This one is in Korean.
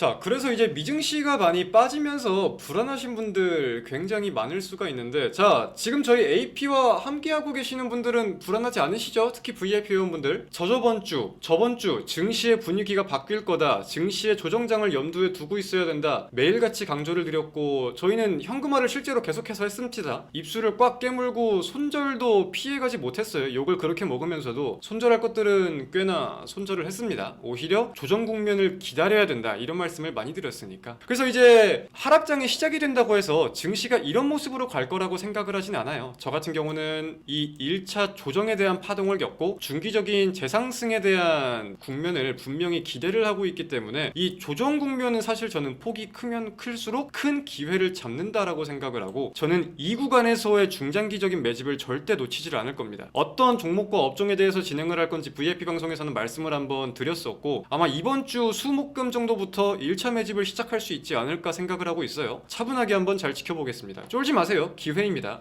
자, 그래서 이제 미증 씨가 많이 빠지면서 불안하신 분들 굉장히 많을 수가 있는데, 자, 지금 저희 AP와 함께하고 계시는 분들은 불안하지 않으시죠? 특히 VIP 회원분들. 저저번 주, 저번 주 증시의 분위기가 바뀔 거다. 증시의 조정장을 염두에 두고 있어야 된다. 매일같이 강조를 드렸고, 저희는 현금화를 실제로 계속해서 했습니다. 입술을 꽉 깨물고 손절도 피해가지 못했어요. 욕을 그렇게 먹으면서도 손절할 것들은 꽤나 손절을 했습니다. 오히려 조정 국면을 기다려야 된다. 이런 말씀을 많이 드렸으니까. 그래서 이제 하락장이 시작이 된다고 해서 증시가 이런 모습으로 갈 거라고 생각을 하진 않아요. 저 같은 경우는 이 1차 조정에 대한 파동을 겪고 중기적인 재상승에 대한 국면을 분명히 기대를 하고 있기 때문에 이 조정 국면은 사실 저는 폭이 크면 클수록 큰 기회를 잡는다라고 생각을 하고 저는 이 구간에서의 중장기적인 매집을 절대 놓치질 않을 겁니다. 어떤 종목과 업종에 대해서 진행을 할 건지 VIP 방송에서는 말씀을 한번 드렸었고 아마 이번 주 수목금 정도부터 1차 매집을 시작할 수 있지 않을까 생각을 하고 있어요. 차분하게 한번 잘 지켜보겠습니다. 쫄지 마세요. 기회입니다.